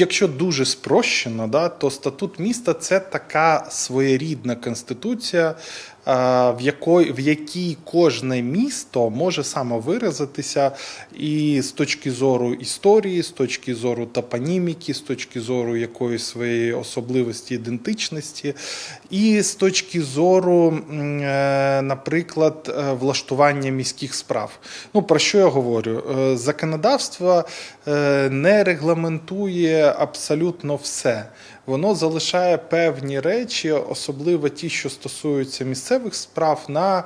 якщо дуже спрощено, да, то статут міста це така своєрідна конституція, в якої в якій кожне місто може самовиразитися і з точки зору історії, з точки зору топоніміки, з точки зору якоїсь своєї особливості ідентичності, і з точки зору, е, наприклад, е, влаштування міських справ. Ну про що я говорю? Е, Законодавство е, не регламентує абсолютно все. Воно залишає певні речі, особливо ті, що стосуються місцевих справ, на е,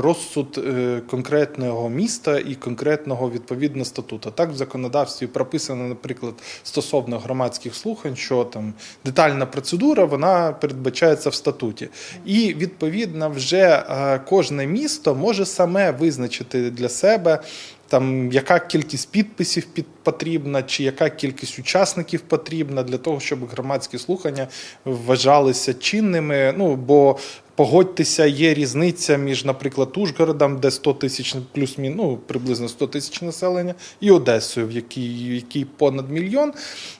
розсуд е, конкретного міста і конкретного відповідно статуту. Так, в законодавстві прописано, наприклад, стосовно громадських слухань, що там детальна процедура вона передбачається в статуті. І відповідно вже е, кожне місто може саме визначити для себе. Там яка кількість підписів під потрібна, чи яка кількість учасників потрібна для того, щоб громадські слухання вважалися чинними. Ну бо погодьтеся, є різниця між, наприклад, Ужгородом, де 100 тисяч плюс ну приблизно 100 тисяч населення, і Одесою, в якій, в якій понад мільйон.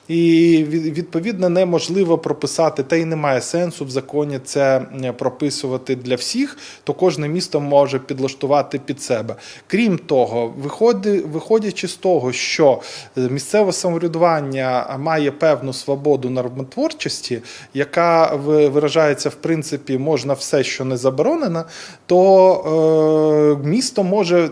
І відповідно неможливо прописати, та й немає сенсу в законі це е, прописувати для всіх, то кожне місто може підлаштувати під себе. Крім того, виходячи з того, що е, місцеве самоврядування має певну свободу нормотворчості, яка ви- виражається в принципі можна все, що не заборонено, то е, місто може.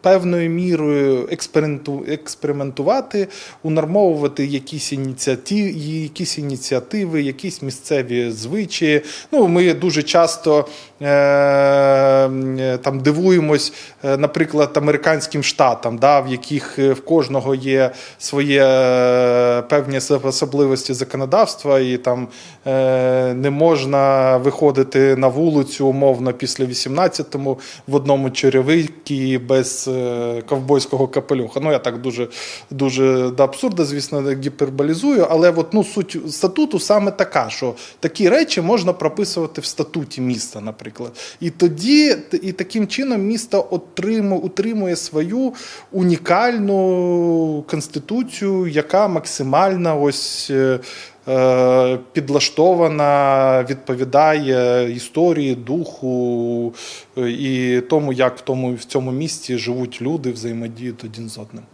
Певною мірою експерименту- експериментувати, унормовувати якісь ініціативи, якісь ініціативи, якісь місцеві звичаї. Ну, ми дуже часто е, там дивуємось, е, наприклад, американським штатам, да, в яких е, в кожного є своє е, певні особливості законодавства, і там е, не можна виходити на вулицю умовно після 18-му в одному черевикі без е, ковбойського капелюха. Ну я так дуже дуже до абсурду, звісно, гіперболізую, але от, ну, суть статуту саме така, що такі речі можна прописувати в статуті міста, наприклад. І тоді і таким чином місто отримує, утримує свою унікальну конституцію, яка максимально ось. Е, Підлаштована, відповідає історії, духу е, і тому, як в тому в цьому місті живуть люди, взаємодіють один з одним.